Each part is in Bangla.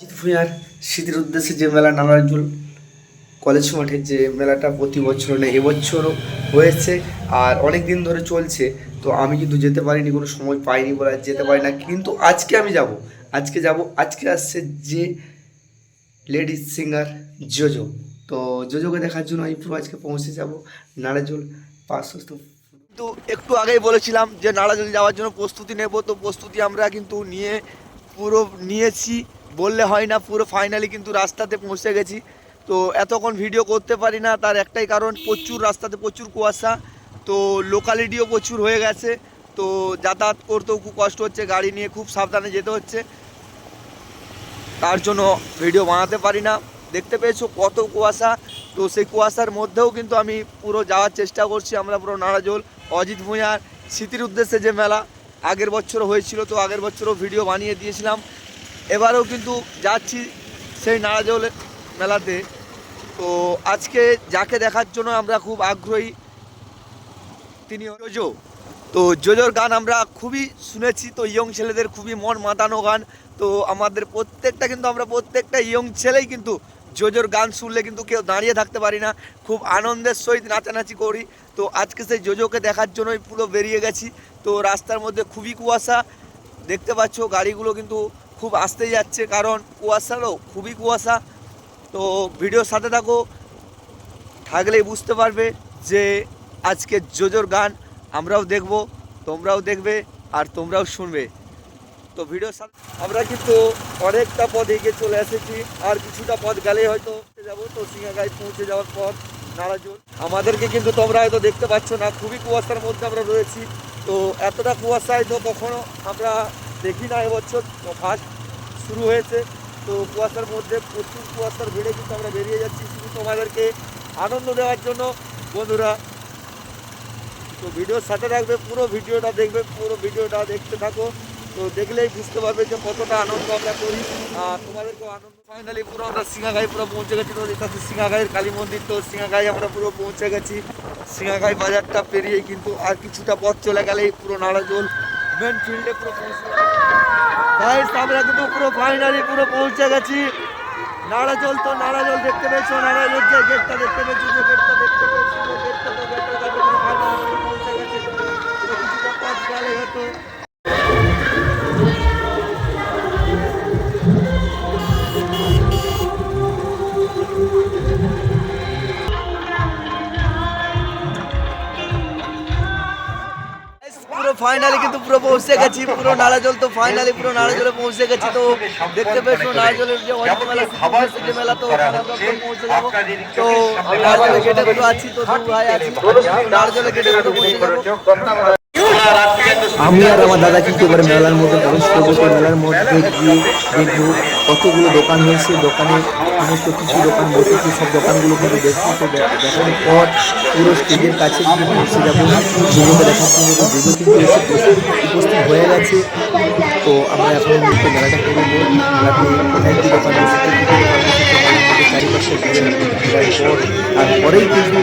অজিত ভূঁইয়ার স্মৃতির উদ্দেশ্যে যে মেলা নারায়ণজুল কলেজ মাঠে যে মেলাটা প্রতি বছর নেই এবছরও হয়েছে আর অনেক দিন ধরে চলছে। তো আমি কিন্তু যেতে পারিনি, কোনো সময় পাইনি বলে যেতে পারি না। কিন্তু আজকে আমি যাব, আজকে যাব, আজকে আসছে যে লেডিস সিঙ্গার জোজো। তো জোজোকে দেখার জন্য আমি পুরো আজকে পৌঁছে যাব নারাজুল পার্শ্বস্থ কিন্তু একটু আগেই বলেছিলাম যে নারাজুল যাওয়ার জন্য প্রস্তুতি নেব, তো প্রস্তুতি আমরা কিন্তু নিয়ে, পুরো নিয়েছি। বললে হয় না, পুরো ফাইনালি কিন্তু রাস্তাতে পৌঁছে গেছি। তো এতক্ষণ ভিডিও করতে পারি না, তার একটাই কারণ, প্রচুর রাস্তাতে প্রচুর কুয়াশা, তো লোকালিটিও প্রচুর হয়ে গেছে। তো যাতায়াত করতেও খুব কষ্ট হচ্ছে, গাড়ি নিয়ে খুব সাবধানে যেতে হচ্ছে। তার জন্য ভিডিও বানাতে পারি না। দেখতে পেয়েছ কত কুয়াশা? তো সেই কুয়াশার মধ্যেও কিন্তু আমি পুরো যাওয়ার চেষ্টা করছি, আমরা পুরো নারাজোল, অজিত ভূঁইয়ার স্মৃতির উদ্দেশ্যে যে মেলা আগের বছর হয়েছিল, তো আগের বছরও ভিডিও বানিয়ে দিয়েছিলাম। এবারেও কিন্তু যাচ্ছি সেই নারাজোল মেলাতে। তো আজকে যাকে দেখার জন্য আমরা খুব আগ্রহী, তিনি জোজো তো জোজোর গান আমরা খুবই শুনেছি, তো ইয়ং ছেলেদের খুবই মন মাতানো গান। তো আমাদের প্রত্যেকটা কিন্তু আমরা প্রত্যেকটা ইয়ং ছেলেই কিন্তু জোজোর গান শুনলে কিন্তু কেউ দাঁড়িয়ে থাকতে পারি না। খুব আনন্দের সহিত নাচানাচি করি। তো আজকে সেই জোজোকে দেখার জন্যই পুরো বেরিয়ে গেছি। তো রাস্তার মধ্যে খুবই কুয়াশা, দেখতে পাচ্ছ গাড়িগুলো কিন্তু খুব আসতে যাচ্ছে কারণ কুয়াশারও খুবই কুয়াশা। তো ভিডিওর সাথে থাকো, থাকলেই বুঝতে পারবে যে আজকে জোজোর গান আমরাও দেখব, তোমরাও দেখবে আর তোমরাও শুনবে। তো ভিডিও আমরা কিন্তু অনেকটা পথ এগিয়ে চলে এসেছি, আর কিছুটা পথ গেলেই হয়তো যাব। তো সিঙ্গাগাই পৌঁছে যাওয়ার পর নারাজুল আমাদেরকে কিন্তু তোমরা হয়তো দেখতে পাচ্ছ না, খুবই কুয়াশার মধ্যে আমরা রয়েছি। তো এতটা কুয়াশায় তো কখনো আমরা দেখি না এবছর, ফার্স্ট শুরু হয়েছে। তো কুয়াশার মধ্যে প্রচুর কুয়াশার ভিড়ে কিন্তু আমরা বেরিয়ে যাচ্ছি শুধু তোমাদেরকে আনন্দ দেওয়ার জন্য, বন্ধুরা। তো ভিডিওর সাথে থাকবে, পুরো ভিডিওটা দেখবে, পুরো ভিডিওটা দেখতে থাকো। তো দেখলেই বুঝতে পারবে যে কতটা আনন্দ আমরা করি। আর তোমাদেরকেও আনন্দ। ফাইনালি পুরো আমরা সিঙ্গাগাই পুরো পৌঁছে গেছি। তো এটা হচ্ছে কালী মন্দির, তো সিঙ্গাগাই আমরা পুরো পৌঁছে গেছি। সিঙ্গাগাই বাজারটা পেরিয়েই কিন্তু আর কিছুটা পথ চলে গেলেই পুরো নাড়াজোল। মেন ফিল্ডে পুরো গাইস আমরা কিন্তু পুরো ফাইনালি পুরো পৌঁছে গেছি নাড়াজল তো নাড়াজল দেখতে পেয়েছ নাড়াজল যে গেটটা দেখতে পেয়েছ যে গেটটা দেখতে পেয়েছ গেটটা তো গেটটা পুরো ফাইনালি পৌঁছে গেছে কিছুটা পাঁচ গেলে হয়তো পুরো ফাইনালি কিন্তু পুরো পৌঁছে গেছি পুরো নালাজল তো ফাইনালি পুরো নাড়া জলে পৌঁছে গেছি তো দেখতে পেয়েছ নালাজলের যে অনেক মেলা সিটি মেলা তো পৌঁছে যাব। তো নালাজলে গেটে আছি তো ভাই আছি নালাজলে গেটে পুরো পৌঁছে যাব। আমি আর আমার দাদা কিন্তু এবার মেলার মধ্যে প্রবেশ করব। তো মেলার মধ্যে গিয়ে দেখব কতগুলো দোকান হয়েছে। দোকানে সমস্ত কিছু দোকান বসেছে। সব দোকানগুলো কিন্তু দেখব তো দেখার পর পুরো স্টেজের কাছে কিন্তু যাব। যেগুলো দেখার জন্য তো যেগুলো কিন্তু এসে উপস্থিত- হয়ে গেছে। তো আমরা এখন মেলাটা করব। মেলাতে দোকান মধ্যে চারিপাশে ঘুরে ঘোরার পর কিন্তু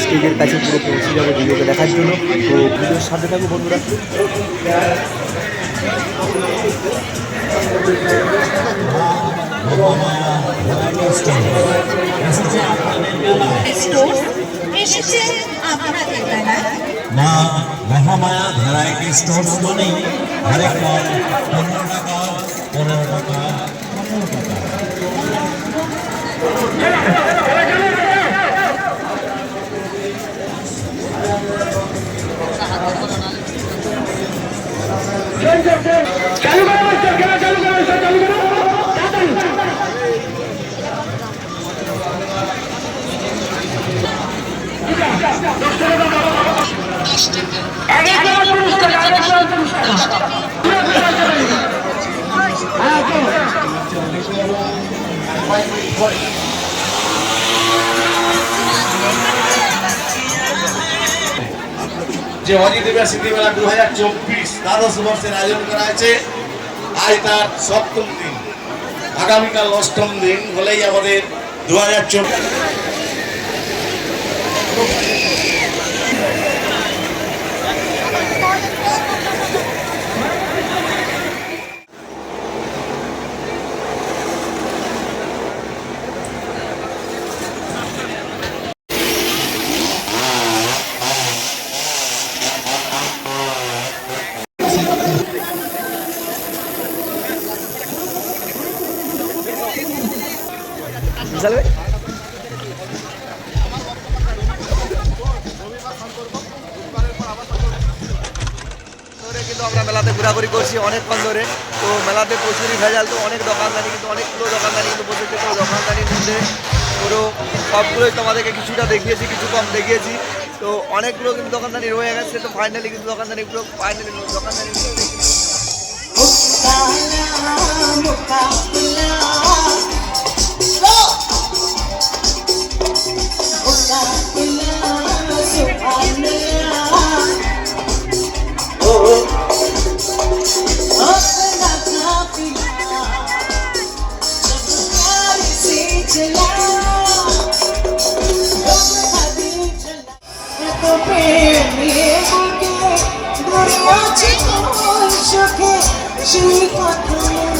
স্টেজের কাছে পুরো পৌঁছে যাব ভিডিওকে দেখার জন্য। তো ভিডিওর সাথে থাকব বন্ধুরা। স্টোর মা মহামায়া ভ্যারাইটি স্টোর্স মানেই হরেক পনেরো টাকা পনেরো টাকা পনেরো টাকা। চালু করো মাস্টার খেলা চালু করো স্যার চালু করো Thank you. যে অজিত ইউনিভার্সিটি মেলা দু হাজার চব্বিশ দ্বাদশ বর্ষের আয়োজন করা হয়েছে, আজ তার সপ্তম দিন। আগামীকাল অষ্টম দিন হলেই আমাদের দু হাজার চব্বিশ। চালবে কিন্তু আমরা মেলাতে ঘোরাঘুরি করছি অনেকক্ষণ ধরে। তো মেলাতে প্রচুরই ভেজাল তো অনেক দোকানদারি কিন্তু অনেকগুলো দোকানদারি কিন্তু বসেছে তো দোকানদারির মধ্যে। পুরো সবগুলোই তোমাদেরকে কিছুটা দেখিয়েছি কিছু কম দেখিয়েছি। তো অনেকগুলো কিন্তু দোকানদারি রয়ে গেছে তো ফাইনালি কিন্তু দোকানদারিগুলো ফাইনালি দোকানদারি সেই কথা